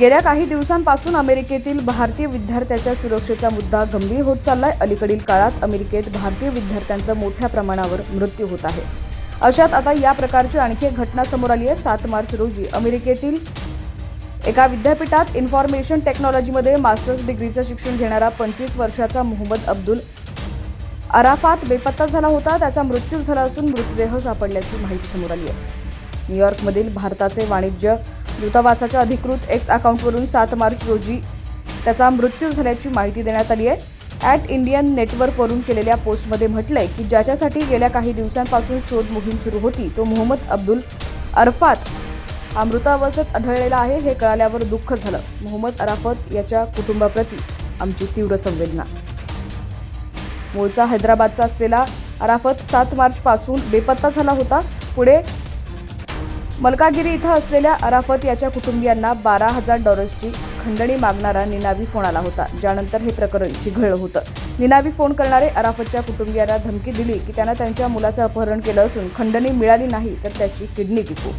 गेल्या काही दिवसांपासून अमेरिकेतील भारतीय विद्यार्थ्याच्या सुरक्षेचा मुद्दा गंभीर होत चाललाय. अलीकडील काळात अमेरिकेत भारतीय विद्यार्थ्यांचा मोठ्या प्रमाणावर मृत्यू होत आहे. अशात आता या प्रकारची आणखी एक घटना समोर आली आहे. सात मार्च रोजी अमेरिकेतील एका विद्यापीठात इन्फॉर्मेशन टेक्नॉलॉजीमध्ये मास्टर्स डिग्रीचं शिक्षण घेणारा पंचवीस वर्षाचा मोहम्मद अब्दुल अराफात बेपत्ता झाला होता. त्याचा मृत्यू झाला असून मृतदेह सापडल्याची माहिती समोर आली आहे. न्यूयॉर्कमधील भारताचे वाणिज्य दूतावासाच्या अधिकृत एक्स अकाउंटवरून सात मार्च रोजी त्याचा मृत्यू झाल्याची माहिती देण्यात आली आहे. ॲट इंडियन नेटवर्कवरून केलेल्या पोस्टमध्ये म्हटलंय की ज्याच्यासाठी गेल्या काही दिवसांपासून शोध मोहीम सुरू होती तो मोहम्मद अब्दुल अरफात हा मृतावस्थेत आढळलेला आहे हे कळाल्यावर दुःख झालं. मोहम्मद अराफत याच्या कुटुंबाप्रती आमची तीव्र संवेदना. मूळचा हैदराबादचा असलेला अराफत सात मार्चपासून बेपत्ता झाला होता. पुढे मलकागिरी इथं असलेल्या अराफत याच्या कुटुंबियांना बारा हजार डॉलर्सची खंडणी मागणारा निनावी फोन आला होता. ज्यानंतर हे प्रकरण चिघळलं होतं. निनावी फोन करणारे अराफतच्या कुटुंबियांना धमकी दिली की त्यांना त्यांच्या मुलाचं अपहरण केलं असून खंडणी मिळाली नाही तर त्याची किडनी विकू